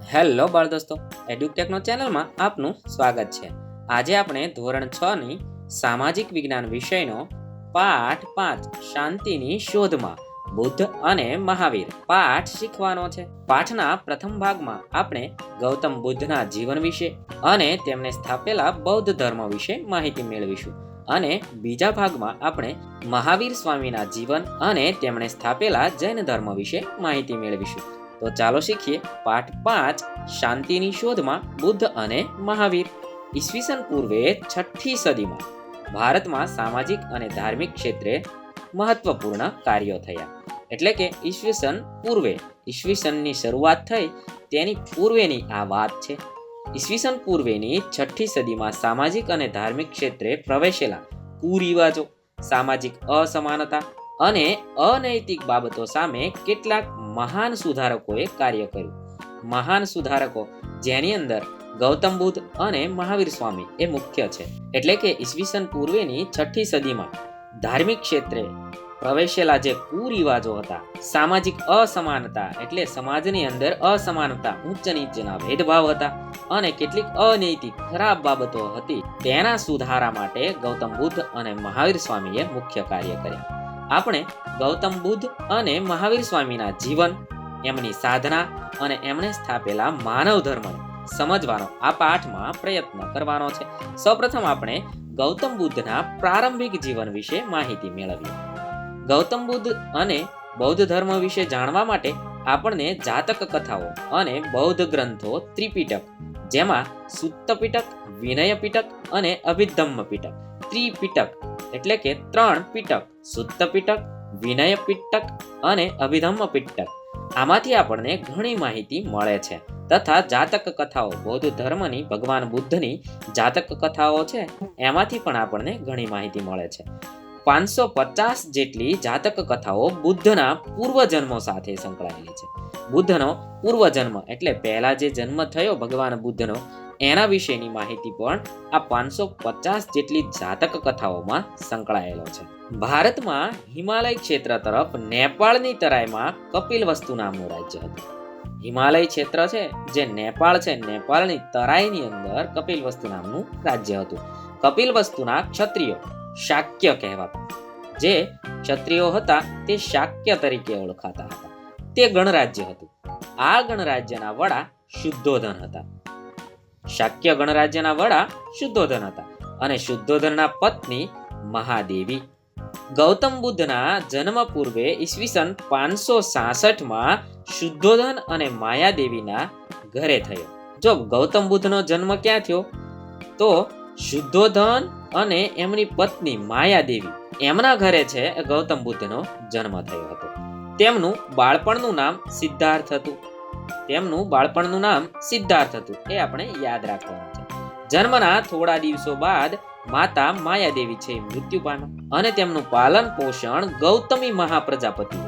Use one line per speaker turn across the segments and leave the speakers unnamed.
Hello બાળ દોસ્તો એડ્યુટેકનો ચેનલમાં આપનું સ્વાગત છે. આજે આપણે ધોરણ છ ની સામાજિક વિજ્ઞાન વિષયનો પાઠ પાંચ, શાંતિની શોધમાં, બુદ્ધ અને મહાવીર, પાઠ શીખવાનો છે. પાઠના પ્રથમ ભાગમાં આપણે ગૌતમ બુદ્ધના જીવન વિશે અને તેમણે સ્થાપેલા બૌદ્ધ ધર્મ વિશે માહિતી મેળવીશું. અને બીજા ભાગમાં આપણે મહાવીર સ્વામીના જીવન અને તેમણે સ્થાપેલા જૈન ધર્મ વિશે માહિતી મેળવીશું. તો ચાલો શીખીએ પાઠ પાંચ, શાંતિની શોધમાં બુદ્ધ અને મહાવીર. ઈસવીસન પૂર્વે છઠ્ઠી સદીમાં ભારતમાં સામાજિક અને ધાર્મિક ક્ષેત્રે મહત્વપૂર્ણ કાર્યો થયા. એટલે કે ઈસવીસન પૂર્વે, ઈસવીસનની શરૂઆત થઈ તેની પૂર્વેની આ વાત છે. ઈસવીસન પૂર્વેની છઠ્ઠી સદીમાં સામાજિક અને ધાર્મિક ક્ષેત્રે પ્રવેશેલા કુરિવાજો, સામાજિક અસમાનતા અને અનૈતિક બાબતો સામે કેટલાક મહાન સુધારકોએ કાર્ય કર્યું. મહાન સુધારકો જેની અંદર ગૌતમ બુદ્ધ અને મહાવીર સ્વામી એ મુખ્ય છે. એટલે કે ઈસવીસન પૂર્વેની છઠ્ઠી સદીમાં ધાર્મિક ક્ષેત્રે પ્રવેશેલા જે કુરિવાજો હતા, સામાજિક અસમાનતા એટલે સમાજની અંદર અસમાનતા, ઉચ્ચ નીચના ભેદભાવ હતા અને કેટલીક અનૈતિક ખરાબ બાબતો હતી, તેના સુધારા માટે ગૌતમ બુદ્ધ અને મહાવીર સ્વામીએ મુખ્ય કાર્ય કર્યા. આપણે ગૌતમ બુદ્ધ અને મહાવીર સ્વામીના જીવન, એમની સાધના અને એમણે સ્થાપેલા માનવ ધર્મને સમજવાનો આ પાઠમાં પ્રયત્ન કરવાનો છે. સૌપ્રથમ આપણે ગૌતમ બુદ્ધના પ્રારંભિક જીવન વિશે માહિતી મેળવીએ. ગૌતમ બુદ્ધ અને બૌદ્ધ ધર્મ વિશે જાણવા માટે આપણને જાતક કથાઓ અને બૌદ્ધ ગ્રંથો ત્રિપીટક, જેમાં સુત્ત પીટક વિનય પીટક અને અભિધમ્મ પીટક ત્રિપીટક એટલે કે ત્રણ પીટક. સુત્ત પીટક, વિનય પીટક અને અભિધમ્મ પીટક. આમાંથી આપણને ઘણી માહિતી મળે છે. તથા જાતક કથાઓ, બૌદ્ધ ધર્મની, ભગવાન બુદ્ધની જાતક કથાઓ છે. એમાંથી પણ આપણને ઘણી માહિતી મળે છે. પાંચસો પચાસ જેટલી જાતક કથાઓ બુદ્ધના પૂર્વજન્મો સાથે સંકળાયેલી છે. બુદ્ધનો પૂર્વજન્મ એટલે પહેલા જે જન્મ થયો ભગવાન બુદ્ધનો એના વિશેની માહિતી પણ આ પાંચસો પચાસ જેટલી જાતક કથાઓમાં સંકળાયેલો છે. ભારતમાં હિમાલય ક્ષેત્ર તરફ નેપાળની તરાઈમાં કપિલ વસ્તુ નામનું રાજ્ય હતું. હિમાલય ક્ષેત્ર છે, જે નેપાળ છે, નેપાળની તરાઈની અંદર કપિલ વસ્તુ નામનું રાજ્ય હતું. કપિલ વસ્તુના ક્ષત્રિયો શાક્ય કહેવાતા. જે ક્ષત્રિયો હતા, તે શાક્ય તરીકે ઓળખાતા હતા. તે ગણરાજ્ય હતું. આ ગણરાજ્યના વડા શુદ્ધોધન હતા. શાક્ય ગણરાજ્યના વડા શુદ્ધોધન હતા અને શુદ્ધોધનના પત્ની મહાદેવી. ગૌતમ બુદ્ધના જન્મ પૂર્વે ઈસવીસન પાંચસો સાસઠમાં શુદ્ધોધન અને માયાદેવીના ઘરે થયો. જો ગૌતમ બુદ્ધનો જન્મ ક્યાં થયો? તો શુદ્ધોધન અને એમની પત્ની માયાદેવી એમના ઘરે છે ગૌતમ બુદ્ધનો જન્મ થયો હતો. તેમનું બાળપણનું નામ સિદ્ધાર્થ હતું. તેમનું બાળપણનું નામ સિદ્ધાર્થ હતું, એ આપણે યાદ રાખવાનું છે. જન્મના થોડા દિવસો બાદ માતા માયાદેવી છે, મૃત્યુ પામ્યા અને તેમનું પાલન પોષણ ગૌતમી મહાપ્રજાપતિ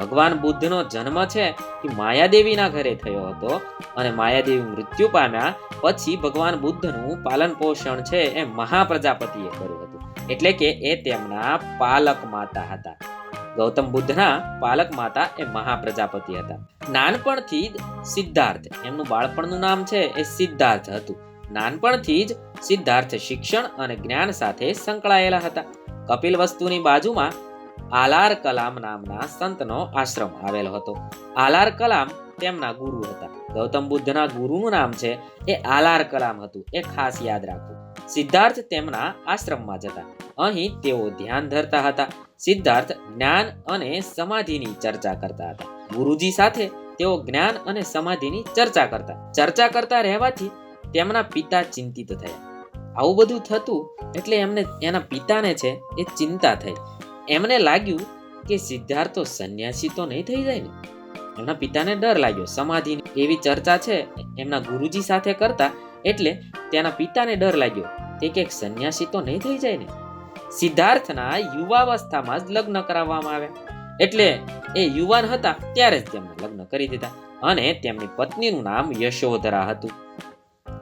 ભગવાન બુદ્ધનો જન્મ છે એ માયાદેવીના ઘરે થયો હતો અને માયાદેવી મૃત્યુ પામ્યા પછી ભગવાન બુદ્ધનું પાલન પોષણ છે એ મહાપ્રજાપતિએ કર્યું હતું. એટલે કે એ તેમના પાલક માતા હતા. ગૌતમ બુદ્ધના પાલક માતા એ મહાપ્રજાપતિ હતા. નાનપણથી જ સિદ્ધાર્થ, એમનું બાળપણનું નામ છે એ સિદ્ધાર્થ હતું. નાનપણથી જ સિદ્ધાર્થ શિક્ષણ અને જ્ઞાન સાથે સંકળાયેલા હતા. કપિલ વસ્તુની બાજુમાં આલાર કલામ નામના સંતનો આશ્રમ આવેલો હતો. આલાર કલામ તેમના ગુરુ હતા. ગૌતમ બુદ્ધના ગુરુનું નામ છે એ આલાર કલામ હતું. એ ખાસ યાદ રાખવું સિદ્ધાર્થ તેમના આશ્રમમાં જતા. અહીં તેઓ ધ્યાન ધરતા હતા. સિદ્ધાર્થ જ્ઞાન અને સમાધિની ચર્ચા કરતા હતા. ગુરુજી સાથે તેઓ જ્ઞાન અને સમાધિની ચર્ચા કરતા. ચર્ચા કરતા રહેવાથી તેમના પિતા ચિંતિત થયા. આવું બધું થતું એટલે એમને એના પિતાને છે એ ચિંતા થઈ. એમને લાગ્યું કે સિદ્ધાર્થ તો સંન્યાસી તો નહીં થઈ જાય ને. એમના પિતાને ડર લાગ્યો. સમાધિની એવી ચર્ચા છે એમના ગુરુજી સાથે કરતા એટલે તેના પિતાને ડર લાગ્યો. તે કે સંન્યાસી તો નહીં થઈ જાય ને? સિદ્ધાર્થના યુવાવસ્થામાં જ લગ્ન કરાવવામાં આવ્યા. એટલે એ યુવાન હતા ત્યારે જ તેમને લગ્ન કરી દીધા. અને તેમની પત્નીનું નામ યશોધરા હતું.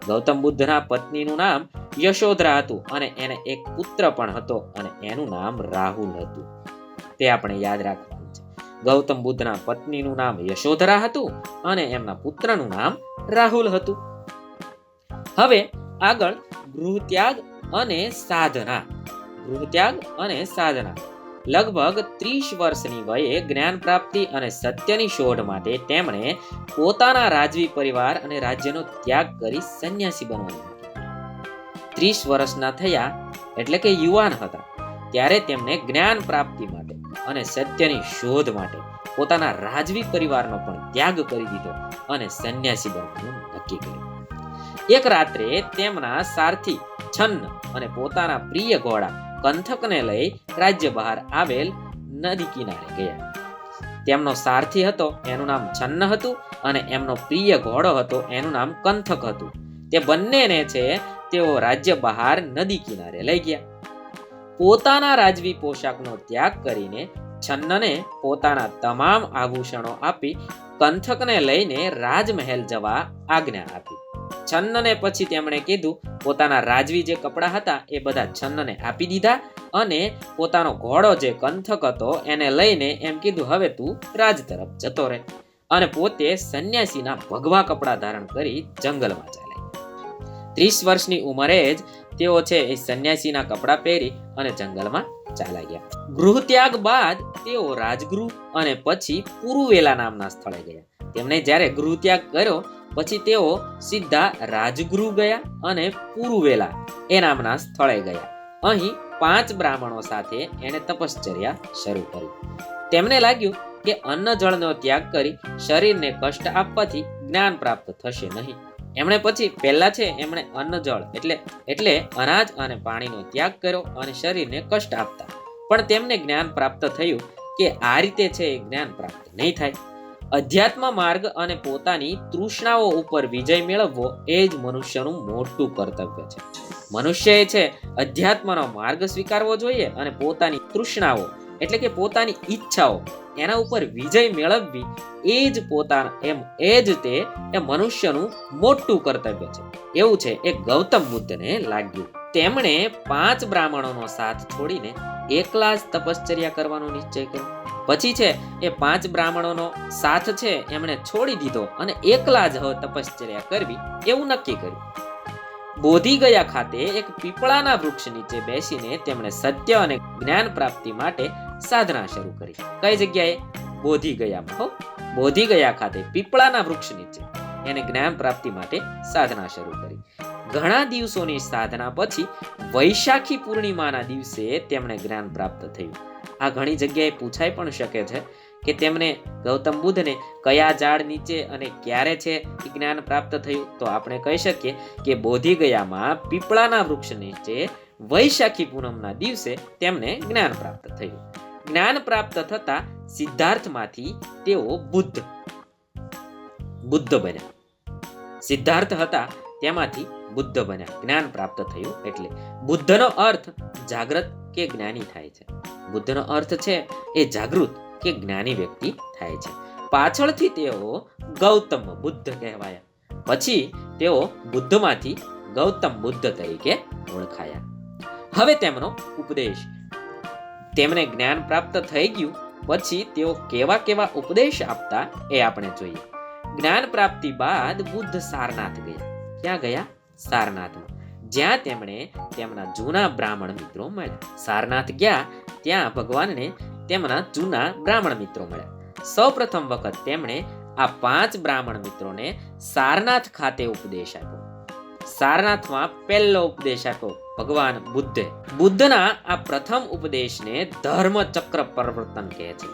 ગૌતમ બુદ્ધના પત્નીનું નામ યશોધરા હતું અને એને એક પુત્ર પણ હતો અને એનું નામ રાહુલ હતું. તે આપણે યાદ રાખવાનું છે. ગૌતમ બુદ્ધના પત્નીનું નામ યશોધરા હતું અને એમના પુત્રનું નામ રાહુલ હતું. હવે આગળ ગૃહત્યાગ અને સાધના. ગૃહત્યાગ અને સાધના. લગભગ ત્રીસ વર્ષની વયે જ્ઞાન પ્રાપ્તિ અને સત્યની શોધ માટે તેમણે પોતાના રાજવી પરિવાર અને રાજ્યનો ત્યાગ કરી સંન્યાસી બનવાનું ત્રીસ વર્ષના થયા એટલે કે યુવાન હતા. ત્યારે તેમણે જ્ઞાન પ્રાપ્તિ માટે અને સત્યની શોધ માટે પોતાના રાજવી પરિવારનો પણ ત્યાગ કરી દીધો અને સંન્યાસી બનવાનું નક્કી કર્યું. એક રાત્રે તેમના સારથી છન્ન અને પોતાના પ્રિય ઘોડા કંથકને લઈ રાજ્ય બહાર આવેલ નદી કિનારે ગયા. તેમનો સારથી હતો, એનું નામ છન્ન હતું અને એમનો પ્રિય ઘોડો હતો, એનું નામ કંથક હતું. તે બંનેને છે તેઓ રાજ્ય બહાર નદી કિનારે લઈ ગયા. પોતાના રાજવી પોશાકનો ત્યાગ કરીને છન્નને પોતાના તમામ આભૂષણો આપી કંથકને લઈને રાજમહેલ જવા આજ્ઞા આપી. છન્નને પછી તેમણે કીધું, પોતાના રાજવી જે કપડાં હતા એ બધા છન્નને આપી દીધા અને પોતાનો ઘોડો જે કંથક હતો એને લઈને એમ કીધું, હવે તું રાજ તરફ જતો રહે. અને પોતે સંન્યાસીના ભગવા કપડાં ધારણ કરી જંગલમાં ચાલે ત્રીસ વર્ષની ઉંમરે જ તેઓ છે એ સંન્યાસીના કપડાં પહેરી અને જંગલમાં ચાલ્યા ગયા. ગૃહ ત્યાગ બાદ તેઓ રાજગૃહ અને પછી પુરુવેલા નામના સ્થળે ગયા. તેમણે જ્યારે ગૃહ ત્યાગ કર્યો પછી તેઓ સીધા રાજગૃહ ગયા અને પુરુવેલા એ નામના સ્થળે ગયા. અહીં પાંચ બ્રાહ્મણો સાથે એણે તપશ્ચર્યા શરૂ કરી. તેમને લાગ્યું કે અન્ન જળનો ત્યાગ કરી શરીરને કષ્ટ આપવાથી જ્ઞાન પ્રાપ્ત થશે નહીં. એમણે પછી પહેલા છે એમણે અન્ન જળ એટલે એટલે અનાજ અને પાણીનો ત્યાગ કર્યો અને શરીરને કષ્ટ આપતા. પણ તેમને જ્ઞાન પ્રાપ્ત થયું કે આ રીતે છે એ જ્ઞાન પ્રાપ્ત નહીં થાય. અધ્યાત્મ માર્ગ અને પોતાની તૃષ્ણાઓ ઉપર વિજય મેળવવો એ જ મનુષ્યનું મોટું કર્તવ્ય છે. મનુષ્યએ છે અધ્યાત્મનો માર્ગ સ્વીકારવો જોઈએ અને પોતાની તૃષ્ણાઓ એટલે કે પોતાની ઈચ્છાઓ એના ઉપર વિજય મેળવવી એ જ પોતાના એમ એ જ તે એ મનુષ્યનું મોટું કર્તવ્ય છે. એવું છે એ ગૌતમ બુદ્ધને લાગ્યું. તેમણે પાંચ બ્રાહ્મણોનો સાથ છોડીને એકલા જ તપશ્ચર્યા કરવાનો નિશ્ચય કર્યો. પછી છે એ પાંચ બ્રાહ્મણોનો સાથ છે એમણે છોડી દીધો અને એકલા જ તપશ્ચર્યા કરવી એવું નક્કી કર્યું. બોધી ગયા ખાતે એક પીપળાના વૃક્ષ નીચે બેસીને તેમણે સત્ય અને જ્ઞાન પ્રાપ્તિ માટે સાધના શરૂ કરી. કઈ જગ્યાએ? બોધી ગયામાં. હો, બોધી ગયા ખાતે પીપળાના વૃક્ષ નીચે. એને જ્ઞાન પ્રાપ્તિ માટે સાધના શરૂ કરી. ઘણા દિવસોની સાધના પછી વૈશાખી પૂર્ણિમાના દિવસે તેમણે જ્ઞાન પ્રાપ્ત થયું. આ ઘણી જગ્યાએ પૂછાઈ પણ શકે છે કે તેમને ગૌતમ બુદ્ધને કયા ઝાડ નીચે અને ક્યારે છે જ્ઞાન પ્રાપ્ત થયું? તો આપણે કહી શકીએ કે બોધી ગયામાં પીપળાના વૃક્ષ નીચે વૈશાખી પૂનમના દિવસે તેમને જ્ઞાન પ્રાપ્ત થયું. જ્ઞાન પ્રાપ્ત થતા સિદ્ધાર્થમાંથી તેઓ બુદ્ધ બુદ્ધ બન્યા. સિદ્ધાર્થ હતા તેમાંથી બુદ્ધ બન્યા. જ્ઞાન પ્રાપ્ત થયું એટલે. બુદ્ધનો અર્થ જાગ્રત કે જ્ઞાની થાય છે. બુદ્ધનો અર્થ છે એ જાગૃત કે જ્ઞાની વ્યક્તિ થાય છે. પાછળથી તેઓ ગૌતમ બુદ્ધ કહેવાયા. પછી તેઓ બુદ્ધમાંથી ગૌતમ બુદ્ધ તરીકે ઓળખાયા. હવે તેમનો ઉપદેશ. તેમને જ્ઞાન પ્રાપ્ત થઈ ગયું. પછી તેઓ કેવા કેવા ઉપદેશ આપતા એ આપણે જોઈએ. જ્ઞાન પ્રાપ્તિ બાદ બુદ્ધ સારનાથ ગયા. ક્યાં ગયા? સારનાથમાં. જ્યાં તેમણે તેમના જૂના બ્રાહ્મણ મિત્રો મળ્યા. સારનાથ ગયા, ત્યાં ભગવાનને તેમના જૂના બ્રાહ્મણ મિત્રો મળ્યા. સૌપ્રથમ વખત તેમણે આ પાંચ બ્રાહ્મણ મિત્રોને સારનાથ ખાતે ઉપદેશ આપ્યો. સારનાથમાં પહેલો ઉપદેશ આપ્યો. ભગવાન બુદ્ધે. બુદ્ધના આ પ્રથમ ઉપદેશને ધર્મ ચક્ર પરિવર્તન કહે છે.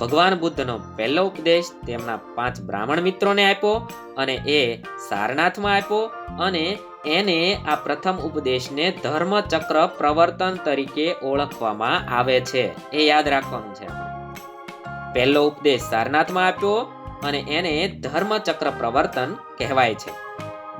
ભગવાન બુદ્ધનો પહેલો ઉપદેશ તેમના પાંચ બ્રાહ્મણ મિત્રોને આપ્યો અને એ સારનાથમાં આપ્યો અને એને આ પ્રથમ ઉપદેશને ધર્મ પ્રવર્તન તરીકે ઓળખવામાં આવે છે. એ યાદ રાખવાનું છે પહેલો ઉપદેશ સારનાથમાં આપ્યો અને એને ધર્મ ચક્ર પ્રવર્તન કહેવાય છે.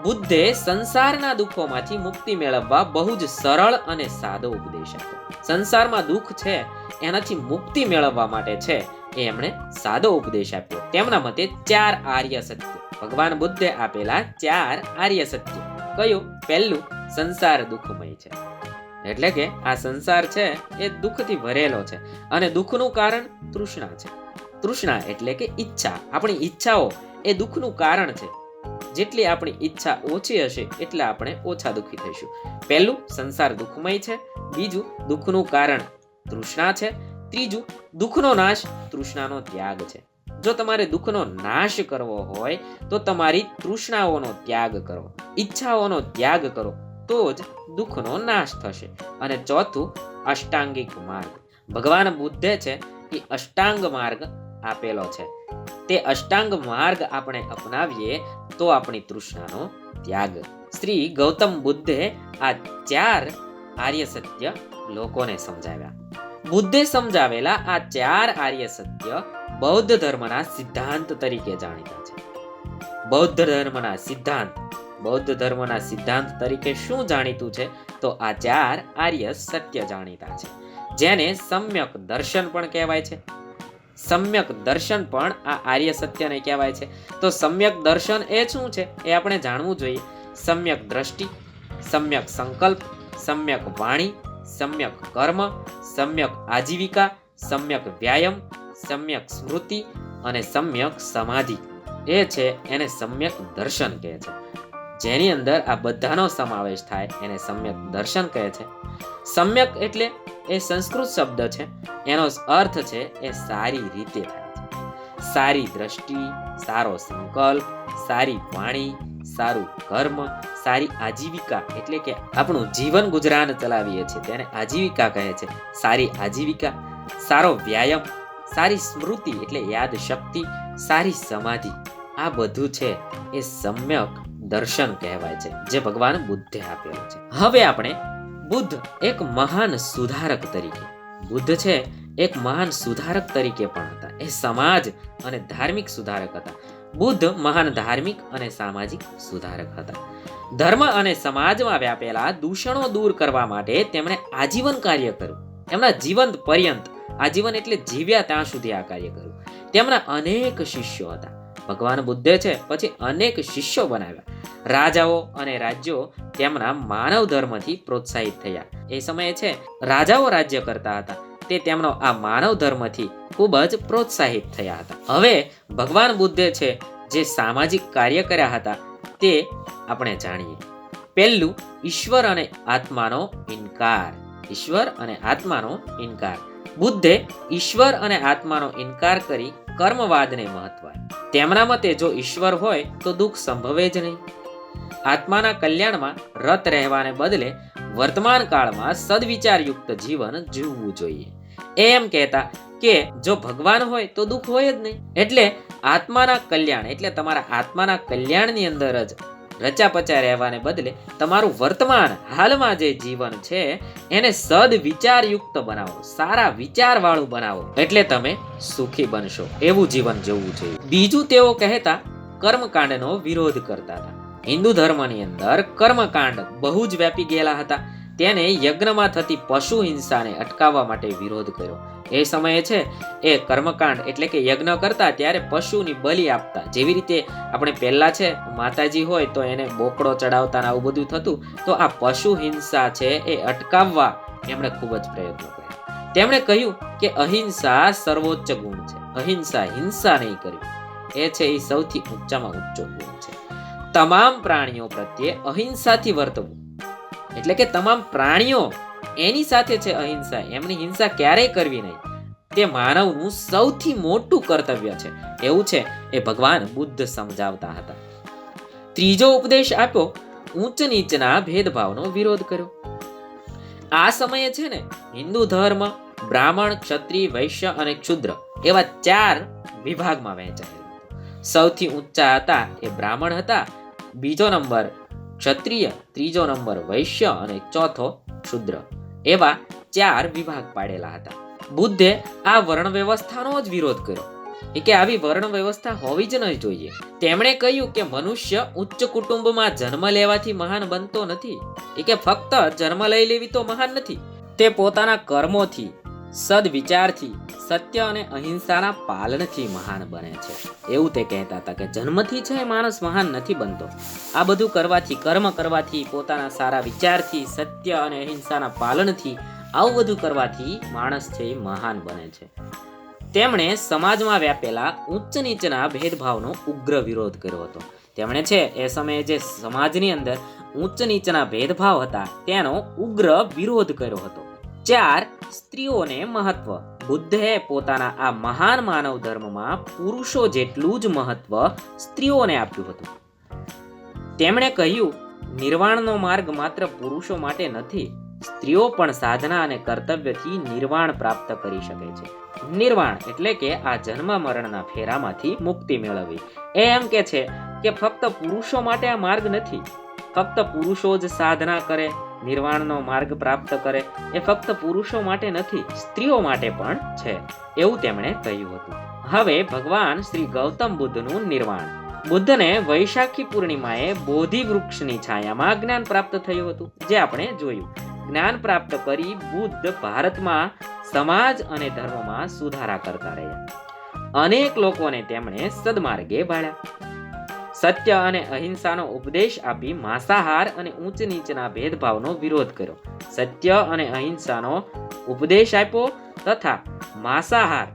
બુદ્ધે સંસારના દુઃખોમાંથી મુક્તિ મેળવવા બહુ જ સરળ અને સાદો ઉપદેશ આપ્યો. સંસારમાં દુઃખ છે, એનાથી મુક્તિ મેળવવા માટે છે, એ એમણે સાદો ઉપદેશ આપ્યો. તેમના મતે ચાર આર્ય સત્ય. ભગવાન બુદ્ધે આપેલા ચાર આર્ય સત્ય. કયું? પહેલું, સંસાર દુઃખમય છે. એટલે કે આ સંસાર છે, એ દુઃખથી ભરેલો છે અને દુઃખનું કારણ તૃષ્ણા છે. તૃષ્ણા એટલે કે ઈચ્છા. આપણી ઈચ્છાઓ એ દુઃખનું કારણ છે. જેટલી આપણી ઈચ્છા ઓછી હશે એટલે આપણે ઓછા દુઃખી થઈશું. પહેલું, સંસાર દુઃખમય છે. બીજું, દુઃખનું કારણ તૃષ્ણા છે. ત્રીજું, દુઃખનો નાશ તૃષ્ણાનો ત્યાગ છે. જો તમારે દુઃખનો નાશ કરવો હોય, તો તમારી તૃષ્ણાઓનો ત્યાગ કરો. ઈચ્છાઓનો ત્યાગ કરો, તો જ દુઃખનો નાશ થશે. અને ચોથું, અષ્ટાંગિક માર્ગ. ભગવાન બુદ્ધે છે એ અષ્ટાંગ માર્ગ આપેલો છે. તે અષ્ટાંગ માર્ગ આપણે અપનાવીએ તો આપણી તૃષ્ણાનો ત્યાગ. શ્રી ગૌતમ બુદ્ધે આ ચાર આર્ય સત્ય લોકોને સમજાવ્યા. બુદ્ધે સમજાવેલા આ ચાર આર્ય સત્ય બૌદ્ધ ધર્મના સિદ્ધાંત તરીકે જાણીતા છે. બૌદ્ધ ધર્મના સિદ્ધાંત, બૌદ્ધ ધર્મના સિદ્ધાંત તરીકે શું જાણીતું છે? તો આ ચાર આર્ય સત્ય જાણીતા છે. જેને સમ્યક દર્શન પણ કહેવાય છે. સમ્યક દર્શન પણ આ આર્ય સત્યને કહેવાય છે. તો સમ્યક દર્શન એ શું છે? એ આપણે જાણવું જોઈએ. સમ્યક દ્રષ્ટિ, સમ્યક સંકલ્પ, સમ્યક વાણી, સમ્યક કર્મ, સમ્યક આજીવિકા, સમ્યક વ્યાયામ, સમ્યક સ્મૃતિ અને સમ્યક સમાધિ. એ છે એને સમ્યક દર્શન કહે છે. જેની અંદર આ બધાનો સમાવેશ થાય એને સમ્યક દર્શન કહે છે. સમ્યક એટલે એ સંસ્કૃત શબ્દ છે. એનો અર્થ છે એ સારી રીતે થાય છે. સારી દ્રષ્ટિ, સારો સંકલ્પ, સારી વાણી, સારું કર્મ, સારી આજીવિકા એટલે કે આપણું જીવન ગુજરાન ચલાવીએ છીએ. તેને આજીવિકા કહે છે. સારી આજીવિકા, સારો વ્યાયામ, સારી સ્મૃતિ એટલે યાદ શક્તિ, સારી સમાધિ. આ બધું છે એ સમ્યક દર્શન કહેવાય છે, જે ભગવાન બુદ્ધે આપેલું છે. હવે આપણે બુદ્ધ એક મહાન સુધારક તરીકે. બુદ્ધ છે એક મહાન સુધારક તરીકે પણ હતા. એ સમાજ અને ધાર્મિક સુધારક હતા. બુદ્ધ મહાન ધાર્મિક અને સામાજિક સુધારક હતા. ધર્મ અને સમાજમાં વ્યાપેલા દૂષણો દૂર કરવા માટે તેમણે આજીવન કાર્ય કર્યું. એમના જીવન પર્યંત, આજીવન એટલે જીવ્યા ત્યાં સુધી આ કાર્ય કર્યું. તેમના અનેક શિષ્યો હતા. ભગવાન બુદ્ધે છે, પછી અનેક શિષ્યો બનાવ્યા. રાજાઓ અને રાજ્યો તેમના માનવ ધર્મથી પ્રોત્સાહિત થયા. એ સમયે છે, રાજાઓ રાજ્ય કરતા હતા. તે તેમનો આ માનવ ધર્મથી ખૂબ જ પ્રોત્સાહિત થયા હતા. હવે ભગવાન બુદ્ધે છે, જે સામાજિક કાર્ય કર્યા હતા, તે આપણે જાણીએ. પહેલું, ઈશ્વર અને આત્માનો ઇનકાર. ઈશ્વર અને આત્માનો ઇનકાર. બુદ્ધે ઈશ્વર અને આત્માનો ઇનકાર કરી કર્મવાદને મહત્વ તેમના મતે જો ઈશ્વર હોય, તો દુઃખ સંભવે જ નહીં. આત્માના કલ્યાણમાં રત રહેવાને બદલે વર્તમાન કાળમાં સદવિચારયુક્ત જીવન જીવવું જોઈએ. એમ કહેતા કે જો ભગવાન હોય તો દુઃખ હોય જ નહીં. એટલે આત્માના કલ્યાણ, એટલે તમારા આત્માના કલ્યાણની અંદર જ રચાપચા રહેવાને બદલે તમારું વર્તમાન હાલમાં જે જીવન છે, એને સદ વિચારયુક્ત બનાવો, સારા વિચારવાળું બનાવો. એટલે તમે સુખી બનશો. એવું જીવન જીવવું જોઈએ. બીજું તેઓ કહેતા, કર્મકાંડનો વિરોધ કરતા હતા. હિન્દુ ધર્મની અંદર કર્મકાંડ બહુ જ વ્યાપી ગયેલા હતા. તેને યજ્ઞમાં થતી પશુ હિંસાને અટકાવવા માટે વિરોધ કર્યો. એ સમયે છે, એ કર્મકાંડ એટલે કે યજ્ઞ કરતા ત્યારે પશુની બલિ આપતા. જેવી રીતે આપણે પહેલા છે, માતાજી હોય તો એને બોકડો ચડાવતા આવું બધું થતું, તો આ પશુ હિંસા છે એ અટકાવવા એમણે ખૂબ જ પ્રયત્નો કર્યા. તેમણે કહ્યું કે અહિંસા સર્વોચ્ચ ગુણ છે. અહિંસા હિંસા નહીં કરવી. એ છે એ સૌથી ઊંચામાં ઊંચો ગુણ છે. તમામ પ્રાણીઓ પ્રત્યે અહિંસાથી વર્તવું. એટલે કે તમામ પ્રાણીઓ એની સાથે છે અહિંસા. એમની હિંસા ક્યારેય કરવી નહીં. તે માનવનું સૌથી મોટું કર્તવ્ય છે. એવું છે એ ભગવાન બુદ્ધ સમજાવતા હતા. ત્રીજો ઉપદેશ આપ્યો ઊંચ નીચના ભેદભાવનો વિરોધ કર્યો. આ સમયે છે ને, હિન્દુ ધર્મ, બ્રાહ્મણ, ક્ષત્રિય, વૈશ્ય અને ક્ષુદ્ર એવા ચાર વિભાગમાં વહેંચાયેલો સૌથી ઊંચા હતા એ બ્રાહ્મણ હતા બીજો નંબર, ક્ષત્રિય. ત્રીજો નંબર, વૈશ્ય. અને ચોથો, શુદ્ર. એવા ચાર વિભાગ પાડેલા હતા. બુદ્ધે આ વર્ણ વ્યવસ્થાનો જ વિરોધ કર્યો. એ કે આવી વર્ણ વ્યવસ્થા હોવી જ ન જોઈએ. તેમણે કહ્યું કે મનુષ્ય ઉચ્ચ કુટુંબમાં જન્મ લેવાથી મહાન બનતો નથી. એ કે ફક્ત જન્મ લઈ લેવી તો મહાન નથી. તે પોતાના કર્મોથી સદવિચારથી સત્ય અને અહિંસાના પાલનથી મહાન બને છે. એવું તે કહેતા હતા કે જન્મથી છે માણસ મહાન નથી બનતો. આ બધું કરવાથી, કર્મ કરવાથી, પોતાના સારા વિચારથી, સત્ય અને અહિંસાના પાલનથી, આવું બધું કરવાથી માણસ છે એ મહાન બને છે. તેમણે સમાજમાં વ્યાપેલા ઉચ્ચ નીચના ભેદભાવનો ઉગ્ર વિરોધ કર્યો હતો. તેમણે છે, એ સમયે જે સમાજની અંદર ઉચ્ચ નીચના ભેદભાવ હતા, તેનો ઉગ્ર વિરોધ કર્યો હતો. ચાર સ્ત્રીઓને મહત્વ. બુદ્ધે પોતાના આ મહાન માનવ ધર્મમાં પુરુષો જેટલું જ મહત્વ સ્ત્રીઓને આપ્યું હતું. તેમણે કહ્યું, નિર્વાણનો માર્ગ માત્ર પુરુષો માટે નથી, સ્ત્રીઓ પણ સાધના અને કર્તવ્યથી નિર્વાણ પ્રાપ્ત કરી શકે છે. નિર્વાણ એટલે કે આ જન્મ મરણના ફેરામાંથી મુક્તિ મેળવવી. એ એમ કે છે કે ફક્ત પુરુષો માટે આ માર્ગ નથી, ફક્ત પુરુષો જ સાધના કરે નિર્વાણનો માર્ગ પ્રાપ્ત કરે એ ફક્ત પુરુષો માટે નથી, સ્ત્રીઓ માટે પણ છે, એવું તેમણે કહ્યું હતું. હવે ભગવાન શ્રી ગૌતમ બુદ્ધનું નિર્વાણ. બુદ્ધને વૈશાખી પૂર્ણિમાએ બોધિ વૃક્ષની છાયામાં જ્ઞાન પ્રાપ્ત થયું હતું, જે આપણે જોયું. જ્ઞાન પ્રાપ્ત કરી બુદ્ધ ભારતમાં સમાજ અને ધર્મમાં સુધારા કરતા રહ્યા. અનેક લોકોને તેમણે સદમાર્ગે ભાળ્યા સત્ય અને અહિંસાનો ઉપદેશ આપી માંસાહાર અને ઊંચ નીચના ભેદભાવનો વિરોધ કર્યો. સત્ય અને અહિંસાનો ઉપદેશ આપ્યો તથા માંસાહાર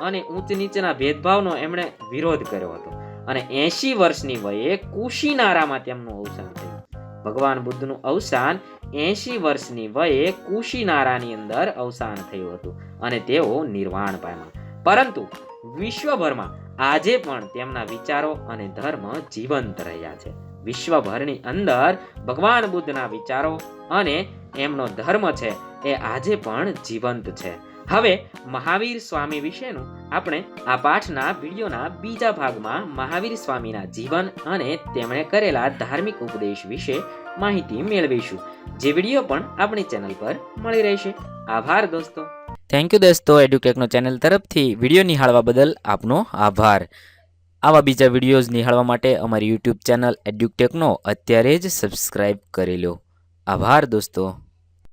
અને ઊંચ નીચના ભેદભાવનો એમણે વિરોધ કર્યો હતો. અને એંશી વર્ષની વયે કુશીનારામાં તેમનું અવસાન થયું. ભગવાન બુદ્ધનું અવસાન એંશી વર્ષની વયે કુશીનારાની અંદર અવસાન થયું હતું અને તેઓ નિર્વાણ પામ્યા. પરંતુ વિશ્વભરમાં આજે પણ તેમના વિચારો અને ધર્મ જીવંત રહ્યા છે. વિશ્વભરની અંદર ભગવાન બુદ્ધના વિચારો અને એમનો ધર્મ છે એ આજે પણ જીવંત છે. હવે મહાવીર સ્વામી વિશેનું આપણે આ પાઠના વિડીયોના બીજા ભાગમાં મહાવીર સ્વામીના જીવન અને તેમણે કરેલા ધાર્મિક ઉપદેશ વિશે માહિતી મેળવીશું. જે વીડિયો પણ આપણી ચેનલ પર મળી રહેશે. આભાર દોસ્તો. થેન્ક યુ દોસ્તો એડ્યુકેકનો ચેનલ તરફથી વીડિયો નિહાળવા બદલ આપનો આભાર. આવા બીજા વિડીયોઝ નિહાળવા માટે અમારી યુટ્યુબ ચેનલ એડ્યુટેકનો અત્યારે જ સબસ્ક્રાઈબ કરી લો. આભાર દોસ્તો.